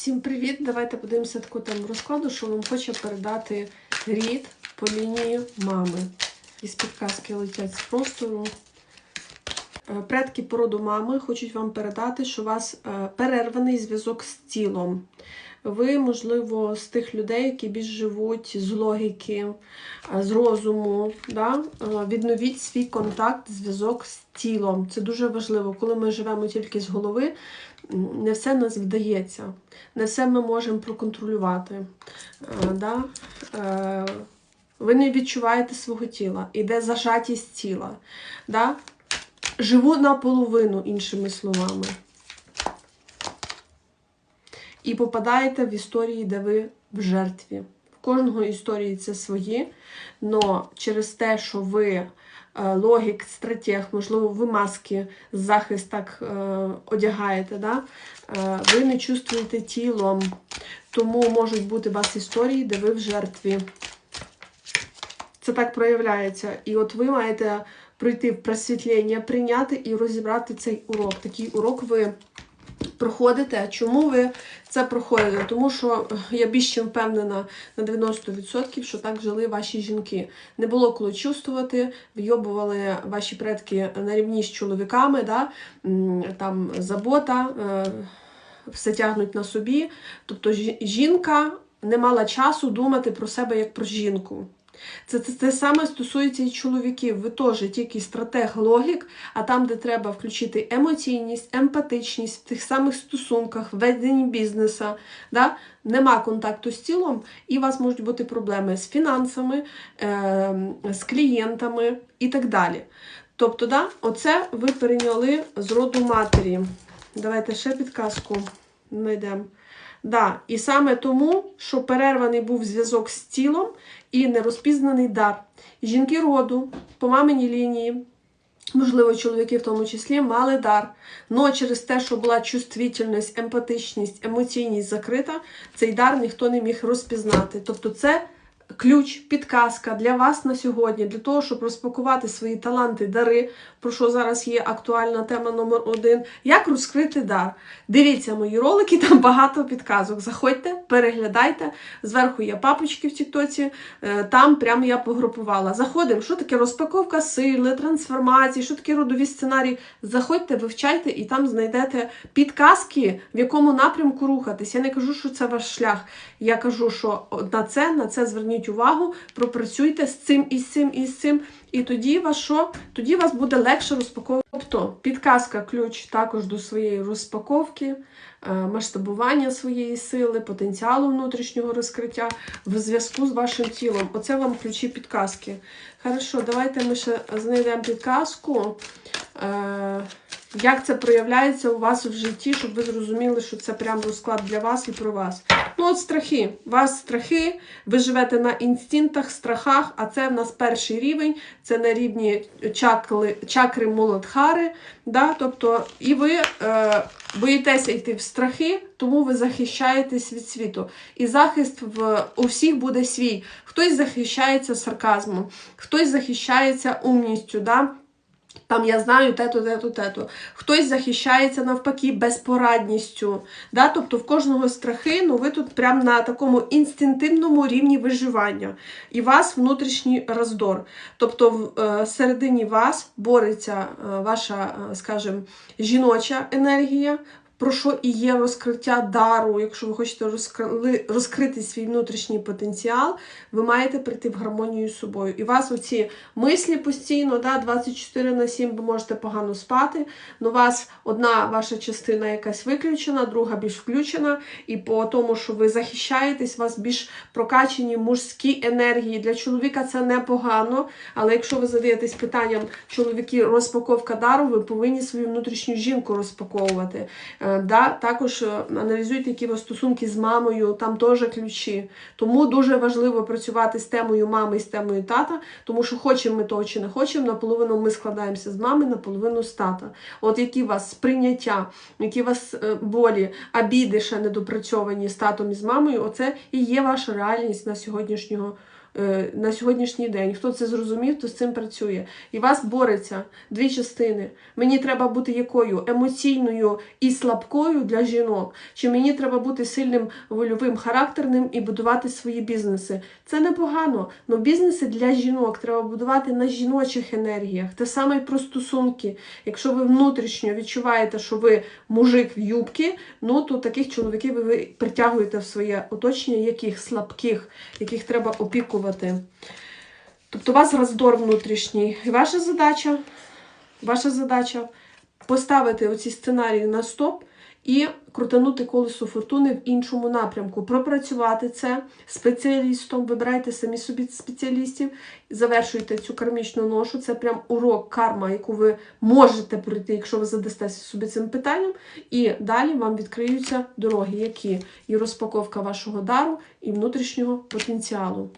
Всім привіт! Давайте подивимося таку тему розкладу, що вам хоче передати рід по лінії мами. Із підказки летять з простору. Е, Предки породу мами хочуть вам передати, що у вас е, перерваний зв'язок з тілом. Ви, можливо, з тих людей, які більш живуть з логіки, з розуму. Да? Відновіть свій контакт, зв'язок з тілом. Це дуже важливо. Коли ми живемо тільки з голови, не все нас вдається, не все ми можемо проконтролювати. Да? Е, Ви не відчуваєте свого тіла, іде зажатість тіла. Да? Живу наполовину, іншими словами. І попадаєте в історії, де ви в жертві. В кожного історії це свої, але через те, що ви е, логік, стратег, можливо, ви маски, захист так е, одягаєте, да? е, ви не чувствуєте тілом. Тому можуть бути у вас історії, де ви в жертві. Це так проявляється. І от ви маєте пройти в просвітлення, прийняти і розібрати цей урок. Такий урок ви проходите. Чому ви це проходите? Тому що е, я більш чим впевнена на 90%, що так жили ваші жінки. Не було коли чувствувати, вйобували ваші предки на рівні з чоловіками, да? Там забота, е, все тягнуть на собі. Тобто жінка не мала часу думати про себе як про жінку. Це, це те саме стосується і чоловіків. Ви теж тільки стратег логік, а там, де треба включити емоційність, емпатичність в тих самих стосунках, веденні бізнесу, да? нема контакту з тілом, і у вас можуть бути проблеми з фінансами, е, з клієнтами і так далі. Тобто, да, оце ви перейняли з роду матері. Давайте ще підказку знайдемо. Да, і саме тому, що перерваний був зв'язок з тілом і нерозпізнаний дар. Жінки роду по маминій лінії, можливо, чоловіки в тому числі, мали дар. Но через те, що була чувствительність, емпатичність, емоційність закрита, цей дар ніхто не міг розпізнати. Тобто, це ключ, підказка для вас на сьогодні, для того, щоб розпакувати свої таланти, дари, про що зараз є актуальна тема номер один. Як розкрити дар? Дивіться мої ролики, там багато підказок. Заходьте, переглядайте. Зверху є папочки в Тіктоці, е, там прямо я погрупувала. Заходимо, що таке розпаковка сили, трансформації, що таке родові сценарії. Заходьте, вивчайте і там знайдете підказки, в якому напрямку рухатись. Я не кажу, що це ваш шлях. Я кажу, що на це, на це зверніть пропрацюйте з цим і з цим і з цим. І тоді вас що? Тоді вас буде легше розпаковувати. Тобто підказка ключ також до своєї розпаковки, е, масштабування своєї сили, потенціалу внутрішнього розкриття в зв'язку з вашим тілом. Оце вам ключі підказки. Хорошо, давайте ми ще знайдемо підказку. Е, Як це проявляється у вас в житті, щоб ви зрозуміли, що це прям розклад для вас і про вас. Ну, от страхи. У вас страхи, ви живете на інстинктах, страхах, а це в нас перший рівень, це на рівні чакри, чакри Муладхари. Да? Тобто, і ви е, боїтеся йти в страхи, тому ви захищаєтесь від світу. І захист в, у всіх буде свій. Хтось захищається сарказмом, хтось захищається умністю. Да? Там я знаю те-то, те-то, те-то. Хтось захищається навпаки безпорадністю. Да? Тобто в кожного страхи, ну ви тут прямо на такому інстинктивному рівні виживання. І вас внутрішній роздор. Тобто е, середині вас бореться е, ваша, е, скажімо, жіноча енергія. Про що і є розкриття дару, якщо ви хочете розкрили, розкрити свій внутрішній потенціал, ви маєте прийти в гармонію з собою. І вас оці мислі постійно, да, 24 на 7 ви можете погано спати, але у вас одна ваша частина якась виключена, друга більш включена, і по тому, що ви захищаєтесь, у вас більш прокачені мужські енергії. Для чоловіка це непогано, але якщо ви задаєтесь питанням, чоловіки, розпаковка дару, ви повинні свою внутрішню жінку розпаковувати. Е, Да, також е, аналізуйте, які у вас стосунки з мамою, там теж ключі. Тому дуже важливо працювати з темою мами і з темою тата, тому що хочемо ми того чи не хочемо, наполовину ми складаємося з мами, наполовину з тата. От які у вас сприйняття, які у вас е, болі, обіди ще недопрацьовані з татом і з мамою, оце і є ваша реальність на сьогоднішнього на сьогоднішній день. Хто це зрозумів, то з цим працює. І вас бореться дві частини. Мені треба бути якою емоційною і слабкою для жінок, чи мені треба бути сильним вольовим, характерним і будувати свої бізнеси. Це непогано. але бізнеси для жінок треба будувати на жіночих енергіях. Те саме і про стосунки. Якщо ви внутрішньо відчуваєте, що ви мужик в юбці, ну то таких чоловіків ви притягуєте в своє оточення, яких слабких, яких треба опікувати. Тобто у вас роздор внутрішній. І ваша задача, ваша задача поставити оці сценарії на стоп і крутанути колесо фортуни в іншому напрямку. Пропрацювати це спеціалістом, вибирайте самі собі спеціалістів, завершуйте цю кармічну ношу. Це прям урок, карма, яку ви можете пройти, якщо ви задастеся собі цим питанням. І далі вам відкриються дороги, які і розпаковка вашого дару, і внутрішнього потенціалу.